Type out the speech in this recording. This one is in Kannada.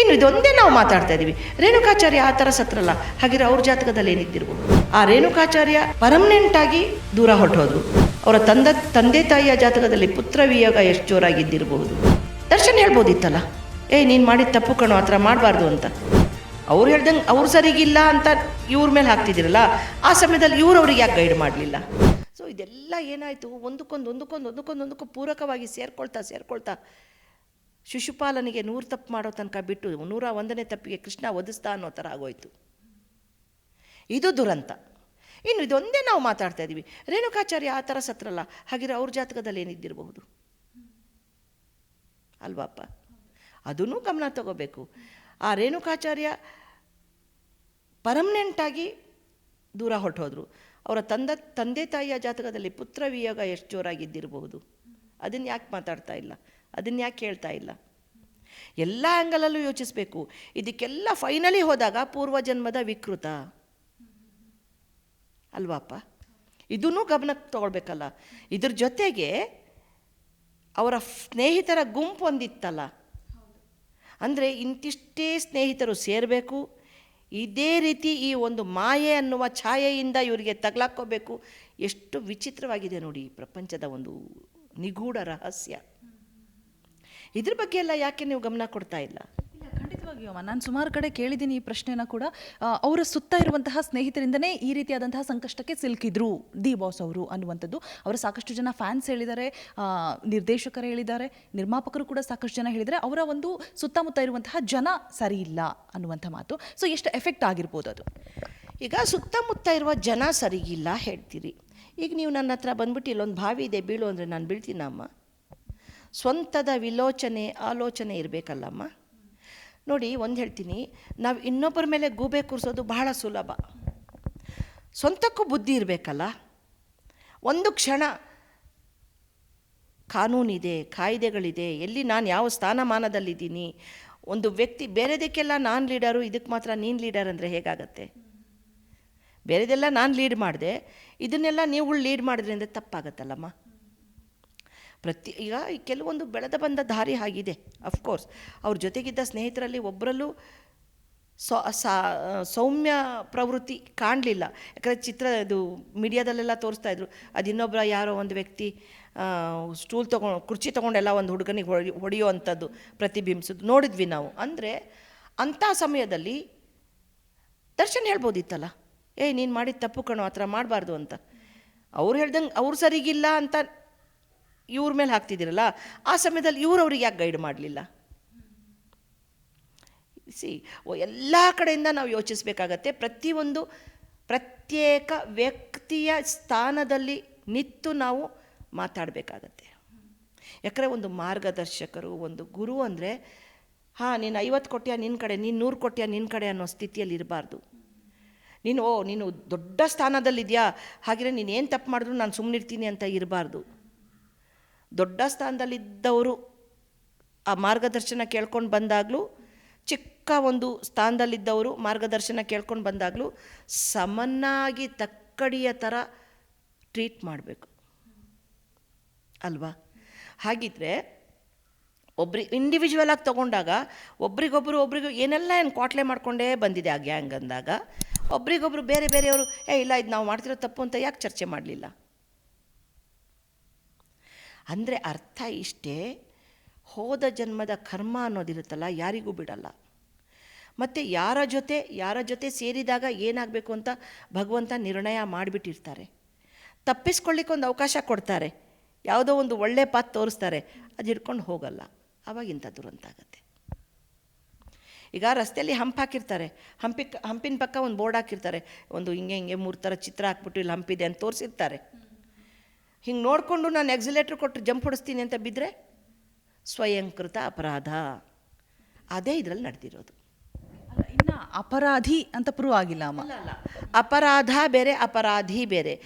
ಇನ್ನು ಇದೊಂದೇ ನಾವು ಮಾತಾಡ್ತಾ ಇದ್ದೀವಿ ರೇಣುಕಾಚಾರ್ಯ ಆ ಥರ ಸತ್ರಲ್ಲ. ಹಾಗಿದ್ರೆ ಅವ್ರ ಜಾತಕದಲ್ಲಿ ಏನಿದ್ದಿರ್ಬೋದು? ಆ ರೇಣುಕಾಚಾರ್ಯ ಪರ್ಮನೆಂಟ್ ಆಗಿ ದೂರ ಹೊರಟೋದ್ರು. ಅವರ ತಂದೆ ತಂದೆ ತಾಯಿಯ ಜಾತಕದಲ್ಲಿ ಪುತ್ರ ವಿಯೋಗ ಎಷ್ಟು ಜೋರಾಗಿದ್ದಿರಬಹುದು ದರ್ಶನ್ ಹೇಳ್ಬೋದಿತ್ತಲ್ಲ? ಏ, ನೀನು ಮಾಡಿದ ತಪ್ಪು ಕಣೋ, ಆ ಥರ ಮಾಡಬಾರ್ದು ಅಂತ. ಅವ್ರು ಹೇಳ್ದಂಗೆ ಅವ್ರು ಸರಿಗಿಲ್ಲ ಅಂತ ಇವ್ರ ಮೇಲೆ ಹಾಕ್ತಿದ್ದೀರಲ್ಲ, ಆ ಸಮಯದಲ್ಲಿ ಇವ್ರು ಅವ್ರಿಗೆ ಯಾಕೆ ಗೈಡ್ ಮಾಡಲಿಲ್ಲ? ಸೊ ಇದೆಲ್ಲ ಏನಾಯಿತು? ಒಂದಕ್ಕೊಂದು ಒಂದಕ್ಕೊಂದು ಒಂದಕ್ಕೊಂದು ಒಂದಕ್ಕೂ ಪೂರಕವಾಗಿ ಸೇರ್ಕೊಳ್ತಾ ಸೇರ್ಕೊಳ್ತಾ ಶಿಶುಪಾಲನಿಗೆ ನೂರು ತಪ್ಪು ಮಾಡೋ ತನಕ ಬಿಟ್ಟು ನೂರ ಒಂದನೇ ತಪ್ಪಿಗೆ ಕೃಷ್ಣ ಒದಿಸ್ತಾ ಅನ್ನೋ ಥರ ಆಗೋಯ್ತು. ಇದು ದುರಂತ. ಇನ್ನು ಇದೊಂದೇ ನಾವು ಮಾತಾಡ್ತಾ ಇದ್ದೀವಿ. ರೇಣುಕಾಚಾರ್ಯ ಆ ಥರ ಸತ್ರಲ್ಲ. ಹಾಗಿರೋ ಅವ್ರ ಜಾತಕದಲ್ಲಿ ಏನಿದ್ದಿರಬಹುದು? ಅಲ್ವಾಪ್ಪ? ಅದನ್ನೂ ಗಮನ ತಗೋಬೇಕು. ಆ ರೇಣುಕಾಚಾರ್ಯ ಪರ್ಮನೆಂಟಾಗಿ ದೂರ ಹೊರಟೋದ್ರು. ಅವರ ತಂದ, ತಂದೆ ತಾಯಿಯ ಜಾತಕದಲ್ಲಿ ಪುತ್ರ ವಿಯೋಗ ಎಷ್ಟು ಜೋರಾಗಿದ್ದಿರಬಹುದು? ಅದನ್ನು ಯಾಕೆ ಮಾತಾಡ್ತಾ ಇಲ್ಲ? ಅದನ್ನು ಯಾಕೆ ಹೇಳ್ತಾ ಇಲ್ಲ? ಎಲ್ಲ ಆ್ಯಂಗಲಲ್ಲೂ ಯೋಚಿಸಬೇಕು. ಇದಕ್ಕೆಲ್ಲ ಫೈನಲಿ ಹೋದಾಗ ಪೂರ್ವಜನ್ಮದ ವಿಕೃತ. ಅಲ್ವಾಪ್ಪ? ಇದನ್ನೂ ಗಮನಕ್ಕೆ ತಗೊಳ್ಬೇಕಲ್ಲ. ಇದ್ರ ಜೊತೆಗೆ ಅವರ ಸ್ನೇಹಿತರ ಗುಂಪು ಒಂದಿತ್ತಲ್ಲ. ಅಂದರೆ ಇಂತಿಷ್ಟೇ ಸ್ನೇಹಿತರು ಸೇರಬೇಕು. ಇದೇ ರೀತಿ ಈ ಒಂದು ಮಾಯೆ ಅನ್ನುವ ಛಾಯೆಯಿಂದ ಇವರಿಗೆ ತಗಲಾಕೋಬೇಕು ಎಷ್ಟು ವಿಚಿತ್ರವಾಗಿದೆ ನೋಡಿ ಪ್ರಪಂಚದ ಒಂದು ನಿಗೂಢ ರಹಸ್ಯ. ಇದ್ರ ಬಗ್ಗೆ ಎಲ್ಲ ಯಾಕೆ ನೀವು ಗಮನ ಕೊಡ್ತಾ ಇಲ್ಲ? ಖಂಡಿತವಾಗಿಯೂ ಅಮ್ಮ ನಾನು ಸುಮಾರು ಕಡೆ ಕೇಳಿದ್ದೀನಿ ಈ ಪ್ರಶ್ನೆನ ಕೂಡ. ಅವರ ಸುತ್ತ ಇರುವಂತಹ ಸ್ನೇಹಿತರಿಂದನೇ ಈ ರೀತಿಯಾದಂತಹ ಸಂಕಷ್ಟಕ್ಕೆ ಸಿಲುಕಿದ್ರು ದಿ ಬಾಸ್ ಅವರು ಅನ್ನುವಂಥದ್ದು. ಅವರ ಸಾಕಷ್ಟು ಜನ ಫ್ಯಾನ್ಸ್ ಹೇಳಿದ್ದಾರೆ ನಿರ್ದೇಶಕರು ಹೇಳಿದ್ದಾರೆ ನಿರ್ಮಾಪಕರು ಕೂಡ ಸಾಕಷ್ಟು ಜನ ಹೇಳಿದ್ದಾರೆ. ಅವರ ಒಂದು ಸುತ್ತಮುತ್ತ ಇರುವಂತಹ ಜನ ಸರಿ ಇಲ್ಲ ಅನ್ನುವಂಥ ಮಾತು. ಸೊ ಎಷ್ಟು ಎಫೆಕ್ಟ್ ಆಗಿರ್ಬೋದು ಅದು? ಈಗ ಸುತ್ತಮುತ್ತ ಇರುವ ಜನ ಸರಿಗಿಲ್ಲ ಹೇಳ್ತೀರಿ. ಈಗ ನೀವು ನನ್ನ ಹತ್ರ ಬಂದ್ಬಿಟ್ಟು ಇಲ್ಲೊಂದು ಬಾವಿ ಇದೆ, ಬೀಳು ಅಂದರೆ ನಾನು ಬೀಳ್ತೀನಮ್ಮ. ಸ್ವಂತದ ವಿಲೋಚನೆ, ಆಲೋಚನೆ ಇರಬೇಕಲ್ಲಮ್ಮ. ನೋಡಿ, ಒಂದು ಹೇಳ್ತೀನಿ, ನಾವು ಇನ್ನೊಬ್ಬರ ಮೇಲೆ ಗೂಬೆ ಕೂರಿಸೋದು ಬಹಳ ಸುಲಭ. ಸ್ವಂತಕ್ಕೂ ಬುದ್ಧಿ ಇರಬೇಕಲ್ಲ. ಒಂದು ಕ್ಷಣ ಕಾನೂನಿದೆ, ಕಾಯ್ದೆಗಳಿದೆ, ಎಲ್ಲಿ ನಾನು ಯಾವ ಸ್ಥಾನಮಾನದಲ್ಲಿದ್ದೀನಿ, ಒಂದು ವ್ಯಕ್ತಿ ಬೇರೆದಕ್ಕೆಲ್ಲ ನಾನು ಲೀಡರು ಇದಕ್ಕೆ ಮಾತ್ರ ನೀನು ಲೀಡರ್ ಅಂದರೆ ಹೇಗಾಗತ್ತೆ? ಬೇರೆದೆಲ್ಲ ನಾನು ಲೀಡ್ ಮಾಡಿದೆ. ಇದನ್ನೆಲ್ಲ ನೀವುಗಳು ಲೀಡ್ ಮಾಡಿದ್ರಿಂದ ತಪ್ಪಾಗತ್ತಲ್ಲಮ್ಮ. ಪ್ರತಿ, ಈಗ ಕೆಲವೊಂದು ಬೆಳೆದ ಬಂದ ದಾರಿ ಆಗಿದೆ ಅಫ್ಕೋರ್ಸ್ ಅವ್ರ ಜೊತೆಗಿದ್ದ ಸ್ನೇಹಿತರಲ್ಲಿ ಒಬ್ಬರಲ್ಲೂ ಸೌಮ್ಯ ಪ್ರವೃತ್ತಿ ಕಾಣಲಿಲ್ಲ. ಯಾಕಂದರೆ ಚಿತ್ರ ಇದು ಮೀಡಿಯಾದಲ್ಲೆಲ್ಲ ತೋರಿಸ್ತಾ ಇದ್ರು. ಅದು ಇನ್ನೊಬ್ಬರ ಯಾರೋ ಒಂದು ವ್ಯಕ್ತಿ ಸ್ಟೂಲ್ ತೊಗೊಂಡು, ಕುರ್ಚಿ ತೊಗೊಂಡೆಲ್ಲ ಒಂದು ಹುಡುಗನಿಗೆ ಹೊಡಿ, ಹೊಡೆಯುವಂಥದ್ದು ಪ್ರತಿಬಿಂಬಿಸೋದು ನೋಡಿದ್ವಿ ನಾವು. ಅಂದರೆ ಅಂಥ ಸಮಯದಲ್ಲಿ ದರ್ಶನ್ ಹೇಳ್ಬೋದಿತ್ತಲ್ಲ? ಏಯ್ ನೀನು ಮಾಡಿದ ತಪ್ಪು ಕಣೋ, ಆ ಥರ ಮಾಡಬಾರ್ದು ಅಂತ. ಅವ್ರು ಹೇಳ್ದಂಗೆ, ಅವ್ರು ಸರಿಗಿಲ್ಲ ಅಂತ ಇವ್ರ ಮೇಲೆ ಹಾಕ್ತಿದ್ದೀರಲ್ಲ, ಆ ಸಮಯದಲ್ಲಿ ಇವ್ರು ಅವ್ರಿಗೆ ಯಾಕೆ ಗೈಡ್ ಮಾಡಲಿಲ್ಲ? ಸಿ ಎಲ್ಲ ಕಡೆಯಿಂದ ನಾವು ಯೋಚಿಸಬೇಕಾಗತ್ತೆ, ಪ್ರತಿಯೊಂದು ಪ್ರತ್ಯೇಕ ವ್ಯಕ್ತಿಯ ಸ್ಥಾನದಲ್ಲಿ ನಿಂತು ನಾವು ಮಾತಾಡಬೇಕಾಗತ್ತೆ. ಯಾಕಂದರೆ ಒಂದು ಮಾರ್ಗದರ್ಶಕರು, ಒಂದು ಗುರು ಅಂದರೆ, ಹಾಂ, ನೀನು ಐವತ್ತು ಕೊಟ್ಟಿಯ ನಿನ್ನ ಕಡೆ, ನೀನು ನೂರು ಕೊಟ್ಯಾ ನಿನ್ನ ಕಡೆ ಅನ್ನೋ ಸ್ಥಿತಿಯಲ್ಲಿ ಇರಬಾರ್ದು. ನೀನು, ಓ, ನೀನು ದೊಡ್ಡ ಸ್ಥಾನದಲ್ಲಿದೆಯಾ? ಹಾಗೆಯೇ ನೀನು ಏನು ತಪ್ಪು ಮಾಡಿದ್ರು ನಾನು ಸುಮ್ಮನಿರ್ತೀನಿ ಅಂತ ಇರಬಾರ್ದು. ದೊಡ್ಡ ಸ್ಥಾನದಲ್ಲಿದ್ದವರು ಆ ಮಾರ್ಗದರ್ಶನ ಕೇಳ್ಕೊಂಡು ಬಂದಾಗಲೂ, ಚಿಕ್ಕ ಒಂದು ಸ್ಥಾನದಲ್ಲಿದ್ದವರು ಮಾರ್ಗದರ್ಶನ ಕೇಳ್ಕೊಂಡು ಬಂದಾಗಲೂ ಸಮನಾಗಿ ತಕ್ಕಡಿಯ ಥರ ಟ್ರೀಟ್ ಮಾಡಬೇಕು. ಅಲ್ವಾ? ಹಾಗಿದ್ರೆ ಒಬ್ರಿ ಇಂಡಿವಿಜುವಲ್ ಆಗಿ ತಗೊಂಡಾಗ ಒಬ್ರಿಗೊಬ್ರು ಒಬ್ರಿಗೂ ಏನೆಲ್ಲ ಏನು ಕ್ವಾಟ್ಲೆ ಮಾಡ್ಕೊಂಡೇ ಬಂದಿದೆ ಆ ಗ್ಯಾಂಗ್ ಅಂದಾಗ ಒಬ್ರಿಗೊಬ್ರು ಬೇರೆ ಬೇರೆಯವರು, ಏ, ಇಲ್ಲ, ಇದು ನಾವು ಮಾಡ್ತಿರೋ ತಪ್ಪು ಅಂತ ಯಾಕೆ ಚರ್ಚೆ ಮಾಡಲಿಲ್ಲ? ಅಂದರೆ ಅರ್ಥ ಇಷ್ಟೇ, ಹೋದ ಜನ್ಮದ ಕರ್ಮ ಅನ್ನೋದಿರುತ್ತಲ್ಲ ಯಾರಿಗೂ ಬಿಡಲ್ಲ. ಮತ್ತು ಯಾರ ಜೊತೆ ಯಾರ ಜೊತೆ ಸೇರಿದಾಗ ಏನಾಗಬೇಕು ಅಂತ ಭಗವಂತ ನಿರ್ಣಯ ಮಾಡಿಬಿಟ್ಟಿರ್ತಾರೆ. ತಪ್ಪಿಸ್ಕೊಳ್ಳಿಕ್ಕೆ ಒಂದು ಅವಕಾಶ ಕೊಡ್ತಾರೆ. ಯಾವುದೋ ಒಂದು ಒಳ್ಳೆ ಪಾತ್ ತೋರಿಸ್ತಾರೆ. ಅದು ಹಿಡ್ಕೊಂಡು ಹೋಗಲ್ಲ. ಇಂಥ ದುರಂತ ಆಗುತ್ತೆ ಈಗ ರಸ್ತೆಯಲ್ಲಿ ಹಂಪ್ ಹಾಕಿರ್ತಾರೆ. ಹಂಪಿ ಹಂಪಿನ ಪಕ್ಕ ಒಂದು ಬೋರ್ಡ್ ಹಾಕಿರ್ತಾರೆ. ಒಂದು ಹಿಂಗೆ ಹಿಂಗೆ ಮೂರು ಥರ ಚಿತ್ರ ಹಾಕ್ಬಿಟ್ಟು ಇಲ್ಲಿ ಹಂಪಿದೆ ಅಂತ ತೋರಿಸಿರ್ತಾರೆ. ಹಿಂಗೆ ನೋಡಿಕೊಂಡು ನಾನು ಎಕ್ಸಿಲೇಟ್ರ್ ಕೊಟ್ಟು ಜಂಪ್ ಹೊಡಿಸ್ತೀನಿ ಅಂತ ಬಿದ್ದರೆ ಸ್ವಯಂಕೃತ ಅಪರಾಧ. ಅದೇ ಇದರಲ್ಲಿ ನಡೆದಿರೋದು. ಅಲ್ಲ ಇನ್ನ ಅಪರಾಧಿ ಅಂತ ಪ್ರೂವ್ ಆಗಿಲ್ಲ ಅಮ್ಮ. ಅಲ್ಲ. ಅಪರಾಧ ಬೇರೆ ಅಪರಾಧಿ ಬೇರೆ.